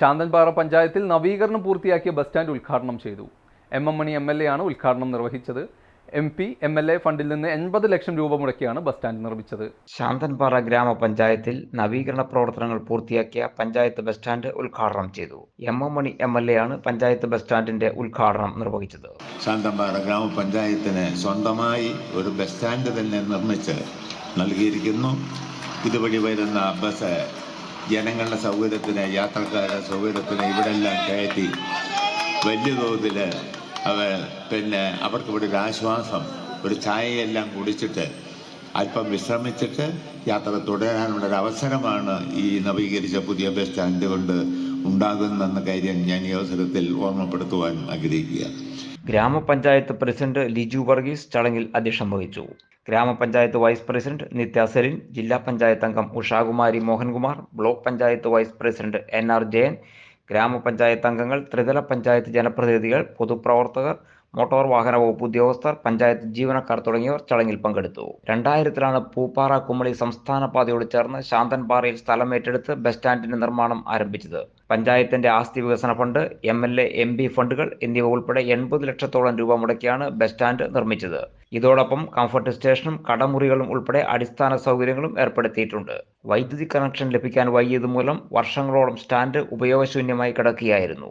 ശാന്തൻപാറ പഞ്ചായത്തിൽ നവീകരണം പൂർത്തിയാക്കിയ ബസ് സ്റ്റാൻഡ് ഉദ്ഘാടനം ചെയ്തു. M M Mani M L A ആണ് ഉദ്ഘാടനം നിർവഹിച്ചത്. M P M L A ഫണ്ടിൽ നിന്ന് എൺപത് ലക്ഷം രൂപ മുടക്കിയാണ് ബസ് സ്റ്റാൻഡ് നിർമ്മിച്ചത്. ശാന്തൻപാറ ഗ്രാമപഞ്ചായത്തിൽ നവീകരണ പ്രവർത്തനങ്ങൾ പൂർത്തിയാക്കിയ പഞ്ചായത്ത് ബസ് സ്റ്റാൻഡ് ഉദ്ഘാടനം ചെയ്തു. M M Mani M L A ആണ് പഞ്ചായത്ത് ബസ് സ്റ്റാൻഡിന്റെ ഉദ്ഘാടനം നിർവഹിച്ചത്. ശാന്തൻപാറ ഗ്രാമപഞ്ചായത്തിന് സ്വന്തമായി ഒരു ബസ് സ്റ്റാൻഡ് തന്നെ നിർമ്മിച്ച് നൽകിയിരിക്കുന്നു. ഇതുവഴി വരുന്ന ബസ് ജനങ്ങളുടെ സൗകര്യത്തിന് യാത്രക്കാരുടെ സൗകര്യത്തിന് ഇവിടെല്ലാം കയറ്റി വലിയ തോതിൽ അവർ പിന്നെ അവർക്ക് ഇവിടെ ഒരു ആശ്വാസം ഒരു ചായയെല്ലാം കുടിച്ചിട്ട് അല്പം വിശ്രമിച്ചിട്ട് യാത്ര തുടരാനുള്ള ഒരു അവസരമാണ് ഈ നവീകരിച്ച പുതിയ ബസ് സ്റ്റാൻഡ് കൊണ്ട് ഉണ്ടാകുന്നെന്ന കാര്യം ഞാൻ ഈ അവസരത്തിൽ ഓർമ്മപ്പെടുത്തുവാൻ ആഗ്രഹിക്കുക. ഗ്രാമപഞ്ചായത്ത് പ്രസിഡന്റ് ലിജു വർഗീസ് ചടങ്ങിൽ അധ്യക്ഷം വഹിച്ചു. ഗ്രാമപഞ്ചായത്ത് വൈസ് പ്രസിഡന്റ് നിത്യ സെലിൻ ജില്ലാ പഞ്ചായത്ത് അംഗം Ushakumari Mohankumar block panchayat vice president N R Jayan ഗ്രാമപഞ്ചായത്ത് അംഗങ്ങൾ ത്രിതല പഞ്ചായത്ത് ജനപ്രതിനിധികൾ പൊതുപ്രവർത്തകർ മോട്ടോർ വാഹന വകുപ്പ് ഉദ്യോഗസ്ഥർ പഞ്ചായത്ത് ജീവനക്കാർ തുടങ്ങിയവർ ചടങ്ങിൽ പങ്കെടുത്തു. രണ്ടായിരത്തിലാണ് പൂപ്പാറ കുമളി സംസ്ഥാന പാതയോട് ചേർന്ന് ശാന്തൻപാറയിൽ സ്ഥലം ഏറ്റെടുത്ത് ബസ് സ്റ്റാൻഡിന്റെ നിർമ്മാണം ആരംഭിച്ചത്. പഞ്ചായത്തിന്റെ ആസ്തി വികസന fund M L A M P ഫണ്ടുകൾ എന്നിവ ഉൾപ്പെടെ എൺപത് ലക്ഷത്തോളം രൂപ മുടക്കിയാണ് ബസ് സ്റ്റാൻഡ് നിർമ്മിച്ചത്. ഇതോടൊപ്പം കംഫർട്ട് സ്റ്റേഷനും കടമുറികളും ഉൾപ്പെടെ അടിസ്ഥാന സൗകര്യങ്ങളും ഏർപ്പെടുത്തിയിട്ടുണ്ട്. വൈദ്യുതി കണക്ഷൻ ലഭിക്കാൻ വൈകിയത് മൂലം വർഷങ്ങളോളം സ്റ്റാൻഡ് ഉപയോഗശൂന്യമായി കിടക്കുകയായിരുന്നു.